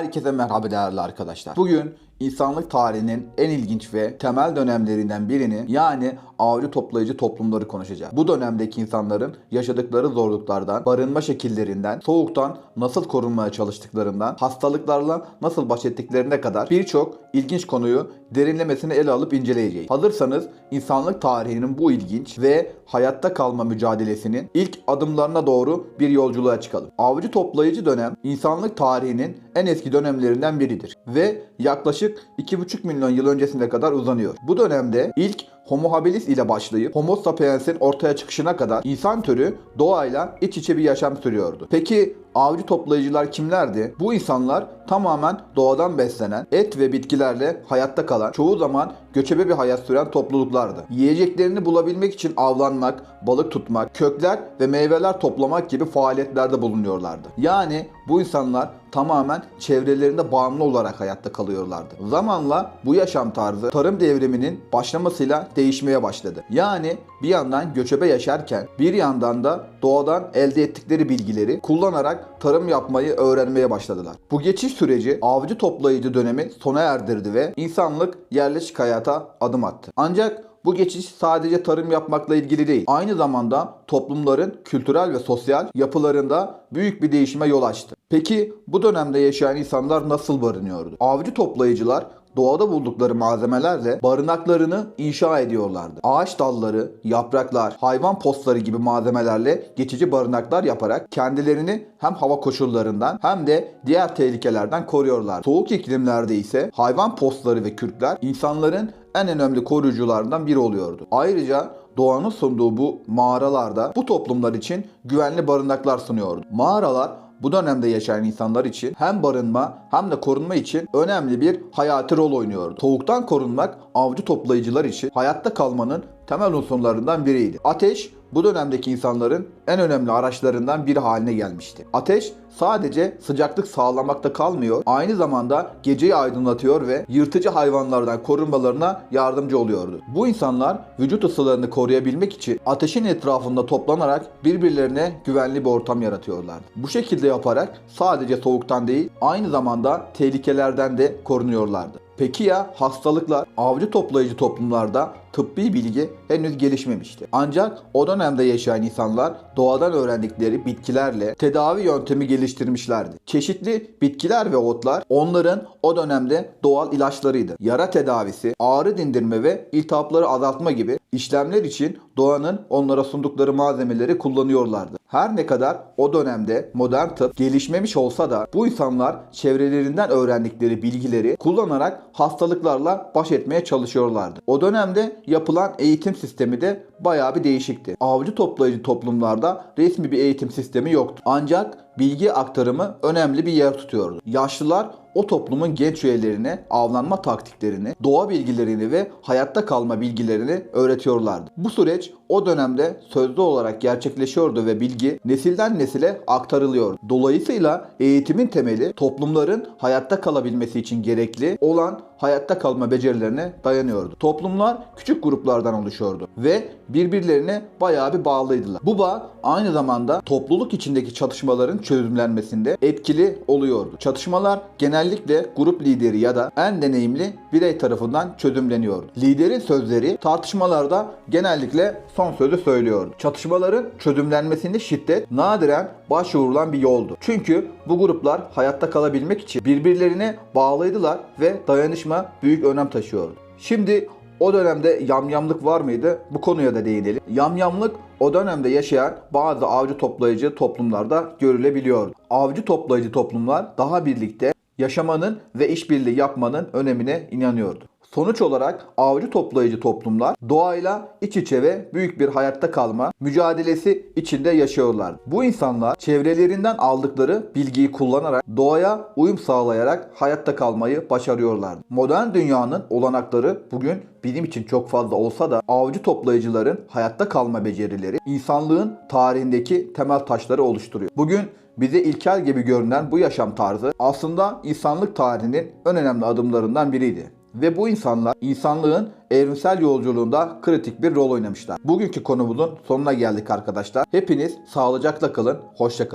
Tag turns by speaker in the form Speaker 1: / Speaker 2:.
Speaker 1: Herkese merhaba değerli arkadaşlar. Bugün insanlık tarihinin en ilginç ve temel dönemlerinden birini yani avcı toplayıcı toplumları konuşacağız. Bu dönemdeki insanların yaşadıkları zorluklardan, barınma şekillerinden, soğuktan nasıl korunmaya çalıştıklarından, hastalıklarla nasıl baş ettiklerine kadar birçok ilginç konuyu derinlemesine ele alıp inceleyeceğiz. Hazırsanız insanlık tarihinin bu ilginç ve hayatta kalma mücadelesinin ilk adımlarına doğru bir yolculuğa çıkalım. Avcı toplayıcı dönem insanlık tarihinin en eski dönemlerinden biridir ve yaklaşık 2,5 milyon yıl öncesine kadar uzanıyor. Bu dönemde ilk Homo habilis ile başlayıp Homo sapiens'in ortaya çıkışına kadar insan türü doğayla iç içe bir yaşam sürüyordu. Peki avcı toplayıcılar kimlerdi? Bu insanlar tamamen doğadan beslenen, et ve bitkilerle hayatta kalan, çoğu zaman göçebe bir hayat süren topluluklardı. Yiyeceklerini bulabilmek için avlanmak, balık tutmak, kökler ve meyveler toplamak gibi faaliyetlerde bulunuyorlardı. Yani bu insanlar tamamen çevrelerinde bağımlı olarak hayatta kalıyorlardı. Zamanla bu yaşam tarzı tarım devriminin başlamasıyla değişmeye başladı. Yani bir yandan göçebe yaşarken bir yandan da doğadan elde ettikleri bilgileri kullanarak tarım yapmayı öğrenmeye başladılar. Bu geçiş süreci avcı toplayıcı dönemi sona erdirdi ve insanlık yerleşik hayata adım attı. Ancak bu geçiş sadece tarım yapmakla ilgili değil. Aynı zamanda toplumların kültürel ve sosyal yapılarında büyük bir değişime yol açtı. Peki bu dönemde yaşayan insanlar nasıl barınıyordu? Avcı toplayıcılar doğada buldukları malzemelerle barınaklarını inşa ediyorlardı. Ağaç dalları, yapraklar, hayvan postları gibi malzemelerle geçici barınaklar yaparak kendilerini hem hava koşullarından hem de diğer tehlikelerden koruyorlar. Soğuk iklimlerde ise hayvan postları ve kürkler insanların en önemli koruyucularından biri oluyordu. Ayrıca doğanın sunduğu bu mağaralarda bu toplumlar için güvenli barınaklar sunuyordu. Mağaralar bu dönemde yaşayan insanlar için hem barınma hem de korunma için önemli bir hayati rol oynuyordu. Soğuktan korunmak avcı toplayıcılar için hayatta kalmanın temel unsurlarından biriydi. Ateş bu dönemdeki insanların en önemli araçlarından biri haline gelmişti. Ateş sadece sıcaklık sağlamakta kalmıyor, aynı zamanda geceyi aydınlatıyor ve yırtıcı hayvanlardan korunmalarına yardımcı oluyordu. Bu insanlar vücut ısılarını koruyabilmek için ateşin etrafında toplanarak birbirlerine güvenli bir ortam yaratıyorlardı. Bu şekilde yaparak sadece soğuktan değil, aynı zamanda tehlikelerden de korunuyorlardı. Peki ya hastalıklar? Avcı toplayıcı toplumlarda tıbbi bilgi henüz gelişmemişti. Ancak o dönemde yaşayan insanlar doğadan öğrendikleri bitkilerle tedavi yöntemi geliştirmişlerdi. Çeşitli bitkiler ve otlar onların o dönemde doğal ilaçlarıydı. Yara tedavisi, ağrı dindirme ve iltihapları azaltma gibi işlemler için doğanın onlara sundukları malzemeleri kullanıyorlardı. Her ne kadar o dönemde modern tıp gelişmemiş olsa da bu insanlar çevrelerinden öğrendikleri bilgileri kullanarak hastalıklarla baş etmeye çalışıyorlardı. O dönemde yapılan eğitim sistemi de bayağı bir değişikti. Avcı toplayıcı toplumlarda resmi bir eğitim sistemi yoktu. Ancak bilgi aktarımı önemli bir yer tutuyordu. Yaşlılar o toplumun genç üyelerine avlanma taktiklerini, doğa bilgilerini ve hayatta kalma bilgilerini öğretiyorlardı. Bu süreç o dönemde sözlü olarak gerçekleşiyordu ve bilgi nesilden nesile aktarılıyordu. Dolayısıyla eğitimin temeli toplumların hayatta kalabilmesi için gerekli olan hayatta kalma becerilerine dayanıyordu. Toplumlar küçük gruplardan oluşuyordu ve birbirlerine bayağı bir bağlıydılar. Bu bağ aynı zamanda topluluk içindeki çatışmaların çözümlenmesinde etkili oluyordu. Çatışmalar genellikle grup lideri ya da en deneyimli birey tarafından çözümleniyordu. Liderin sözleri tartışmalarda genellikle son sözü söylüyordu. Çatışmaların çözümlenmesinde şiddet nadiren başvurulan bir yoldu. Çünkü bu gruplar hayatta kalabilmek için birbirlerine bağlıydılar ve dayanışma büyük önem taşıyordu. Şimdi o dönemde yamyamlık var mıydı? Bu konuya da değinelim. Yamyamlık o dönemde yaşayan bazı avcı toplayıcı toplumlarda görülebiliyordu. Avcı toplayıcı toplumlar daha birlikte yaşamanın ve işbirliği yapmanın önemine inanıyordu. Sonuç olarak avcı toplayıcı toplumlar doğayla iç içe ve büyük bir hayatta kalma mücadelesi içinde yaşıyorlar. Bu insanlar çevrelerinden aldıkları bilgiyi kullanarak doğaya uyum sağlayarak hayatta kalmayı başarıyorlar. Modern dünyanın olanakları bugün bizim için çok fazla olsa da avcı toplayıcıların hayatta kalma becerileri insanlığın tarihindeki temel taşları oluşturuyor. Bugün bize ilkel gibi görünen bu yaşam tarzı aslında insanlık tarihinin en önemli adımlarından biriydi. Ve bu insanlar insanlığın evrimsel yolculuğunda kritik bir rol oynamışlar. Bugünkü konumuzun sonuna geldik arkadaşlar. Hepiniz sağlıcakla kalın, hoşça kalın.